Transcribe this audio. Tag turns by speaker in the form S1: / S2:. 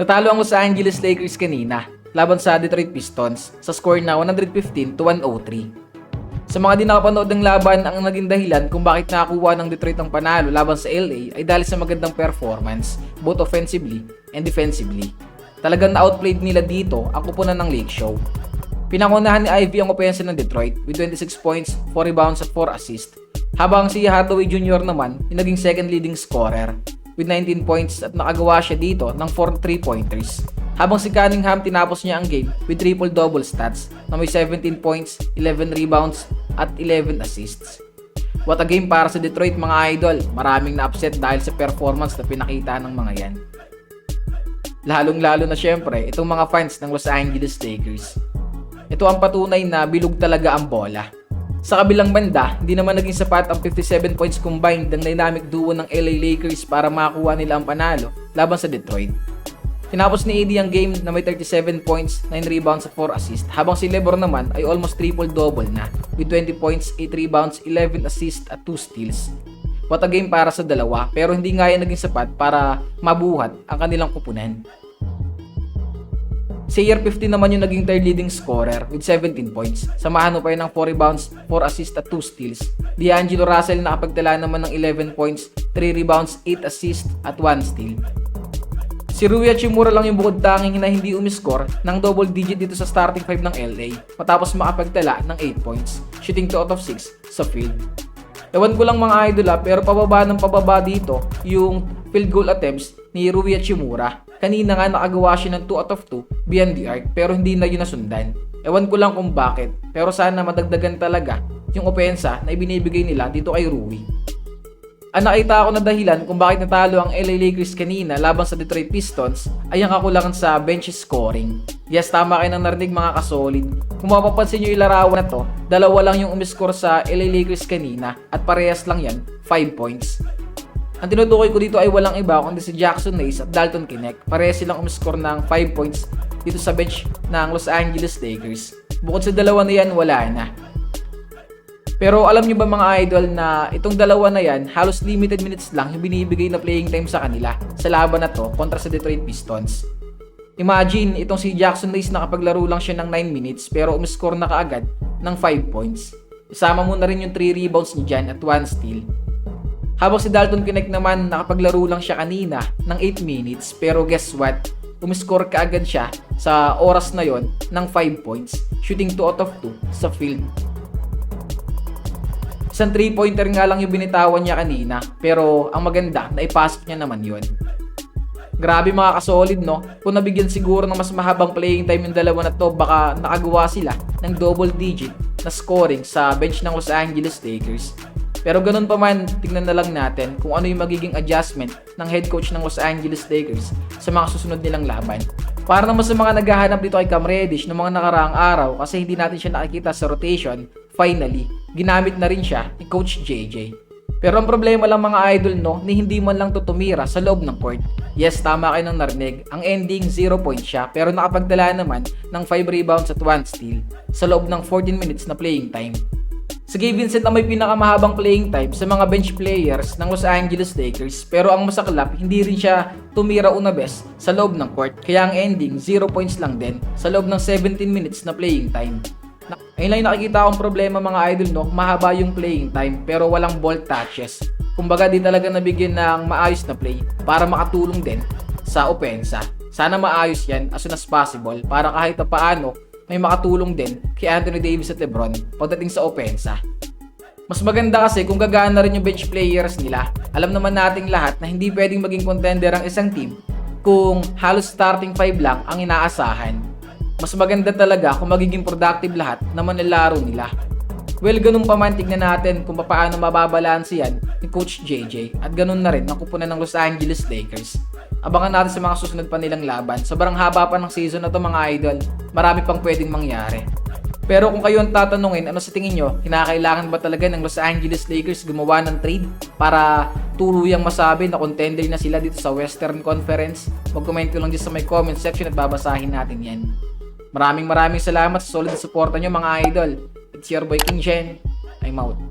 S1: Natalo ang Los Angeles Lakers kanina laban sa Detroit Pistons sa score na 115 to 103. Sa mga di nakapanood ng laban, ang naging dahilan kung bakit nakakuha ng Detroit ang panalo laban sa LA ay dahil sa magandang performance, both offensively and defensively. Talagang na-outplayed nila dito ang kupunan ng Lake Show. Pinangunahan ni Ivy ang opensa ng Detroit with 26 points, 4 rebounds at 4 assists. Habang si Hathaway Jr. naman, yung naging second leading scorer with 19 points at nakagawa siya dito ng 4 3-pointers. Habang si Cunningham tinapos niya ang game with triple-double stats na may 17 points, 11 rebounds at 11 assists. What a game para sa Detroit mga idol. Maraming na-upset dahil sa performance na pinakita ng mga yan. Lalong-lalo na syempre, itong mga fans ng Los Angeles Lakers. Ito ang patunay na bilog talaga ang bola. Sa kabilang banda, hindi naman naging sapat ang 57 points combined ng dynamic duo ng LA Lakers para makakuha nila ang panalo laban sa Detroit. Tinapos ni AD ang game na may 37 points, 9 rebounds at 4 assists, habang si LeBron naman ay almost triple-double na with 20 points, 8 rebounds, 11 assists at 2 steals. What a game para sa dalawa pero hindi nga yan naging sapat para mabuhat ang kanilang kupunan. Si Year 15 naman yung naging third leading scorer with 17 points. Samahan mo pa yun ng 4 rebounds, 4 assists at 2 steals. D'Angelo Russell nakapagtala naman ng 11 points, 3 rebounds, 8 assists at 1 steal. Si Rui Hachimura lang yung bukod tanging na hindi umiscore ng double digit dito sa starting 5 ng LA matapos makapagtala ng 8 points, shooting 2 out of 6 sa field. Ewan ko lang mga idol ha, pero pababa ng pababa dito yung field goal attempts ni Rui Hachimura. Kanina nga nakagawa siya ng 2 out of 2 beyond the arc pero hindi na yun nasundan. Ewan ko lang kung bakit, pero sana madagdagan talaga yung opensa na ibinibigay nila dito kay Rui. Ang nakita ko na dahilan kung bakit natalo ang LA Lakers kanina laban sa Detroit Pistons ay ang kakulangan sa bench scoring. Yes, tama kayo ng narinig mga kasolid. Kung mapapansin nyo yung larawan na to, dalawa lang yung umiscore sa LA Lakers kanina at parehas lang yan, 5 points. Ang tinutukoy ko dito ay walang iba kundi si Jackson Hayes at Dalton Kinect. Parehas silang umiscore ng 5 points dito sa bench ng Los Angeles Lakers. Bukod sa dalawa na yan, wala na. Pero alam nyo ba mga idol na itong dalawa na yan, halos limited minutes lang yung binibigay na playing time sa kanila sa laban na to kontra sa Detroit Pistons. Imagine, itong si Jackson Hayes nakapaglaro lang siya ng 9 minutes pero umiscore na kaagad ng 5 points. Isama mo na rin yung 3 rebounds ni Jan at 1 steal. Habang si Dalton Kinect naman nakapaglaro lang siya kanina ng 8 minutes pero guess what? Umiscore kaagad siya sa oras na yon ng 5 points, shooting 2 out of 2 sa field. Isang 3-pointer nga lang yung binitawan niya kanina, pero ang maganda, naipasok niya naman yon. Grabe mga kasolid no, kung nabigyan siguro ng mas mahabang playing time yung dalawa na to, baka nakagawa sila ng double digit na scoring sa bench ng Los Angeles Lakers. Pero ganun pa man, tingnan na lang natin kung ano yung magiging adjustment ng head coach ng Los Angeles Lakers sa mga susunod nilang laban. Para naman sa mga naghahanap dito kay Cam Reddish ng mga nakaraang araw kasi hindi natin siya nakikita sa rotation, finally, ginamit na rin siya ni Coach JJ. Pero ang problema lang mga idol no, ni hindi man lang to tumira sa loob ng court. Yes, tama kayo ng narinig. Ang ending 0 point siya pero nakapagdala naman ng 5 rebounds at 1 steal sa loob ng 14 minutes na playing time. Si Gabe Vincent ang may pinakamahabang playing time sa mga bench players ng Los Angeles Lakers pero ang masaklap hindi rin siya tumira una best sa loob ng court kaya ang ending 0 points lang din sa loob ng 17 minutes na playing time. Na- Ayun lang nakikita akong problema mga idol no, mahaba yung playing time pero walang ball touches. Kumbaga di talaga nabigyan ng maayos na play para makatulong din sa opensa. Sana maayos yan as soon as possible para kahit pa paano may makatulong din kay Anthony Davis at Lebron pagdating sa opensa. Mas maganda kasi kung gagana rin yung bench players nila. Alam naman nating lahat na hindi pwedeng maging contender ang isang team kung halos starting 5 lang ang inaasahan. Mas maganda talaga kung magiging productive lahat na manlalaro nila. Well, ganun pa man tignan natin kung paano mababalanse yan ni Coach JJ at ganun na rin ang kupunan ng Los Angeles Lakers. Abangan natin sa mga susunod pa nilang laban. Sobrang haba pa ng season na to mga idol. Marami pang pwedeng mangyari. Pero kung kayo ang tatanungin, ano sa tingin nyo, kinakailangan ba talaga ng Los Angeles Lakers gumawa ng trade para tuluyang masabi na contender na sila dito sa Western Conference? Mag-comment ko lang dyan sa may comment section at babasahin natin yan. Maraming maraming salamat sa solid suporta nyo mga idol. It's your boy King Jen. I'm out.